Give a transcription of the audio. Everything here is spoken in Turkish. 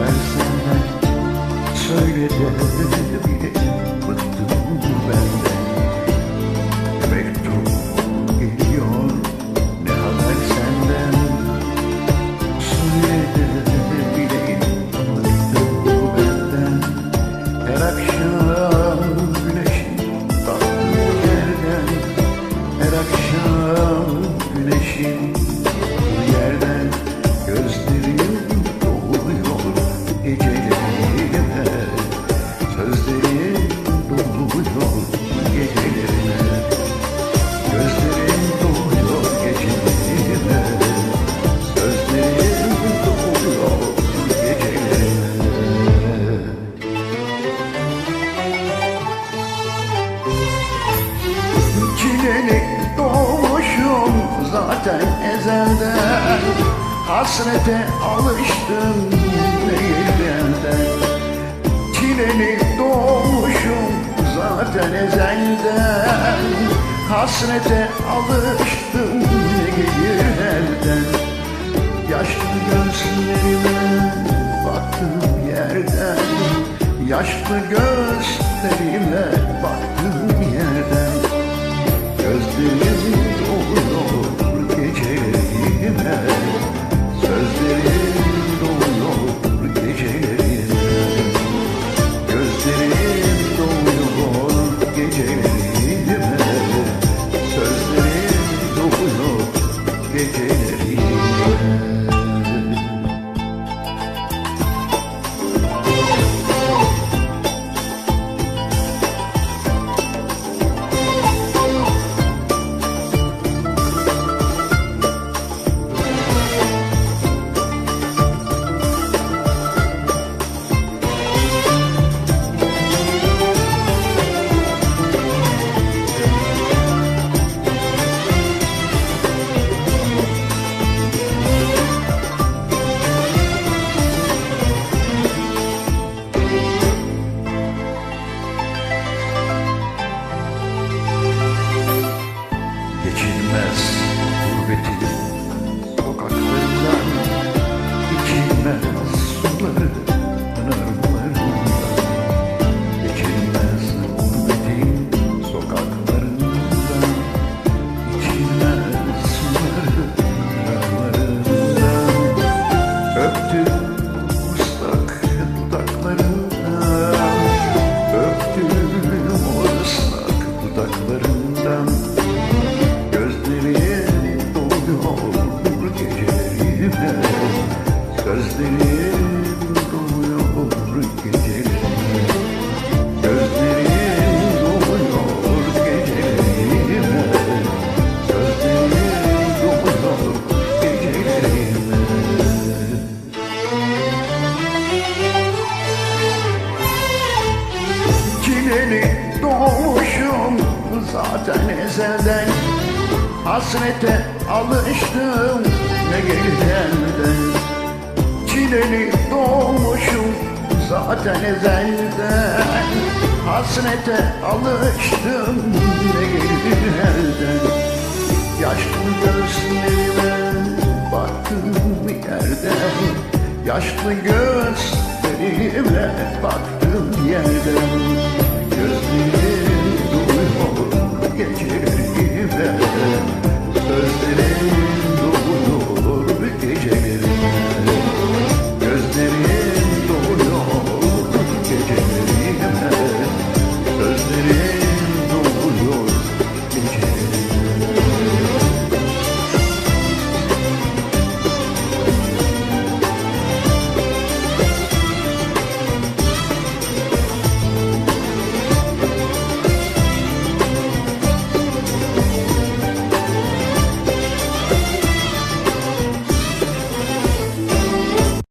versene Söyle de bile bıktım Hasrete alıştım değilden Çilelik doğmuşum zaten ezelden. Hasrete alıştım ne gelir elden Yaşlı gözlerime baktığım yerden. Yaşlı gözlerime baktığım yerden. Gözlerim you. mess, written. Zaten ezelden Hasrete alıştım. Ne gelir elden Çileli doğmuşum zaten ezelden Hasrete alıştım. Ne gelir elden Yaşlı gözlerime baktım yerden Yaşlı gözlerime baktım yerden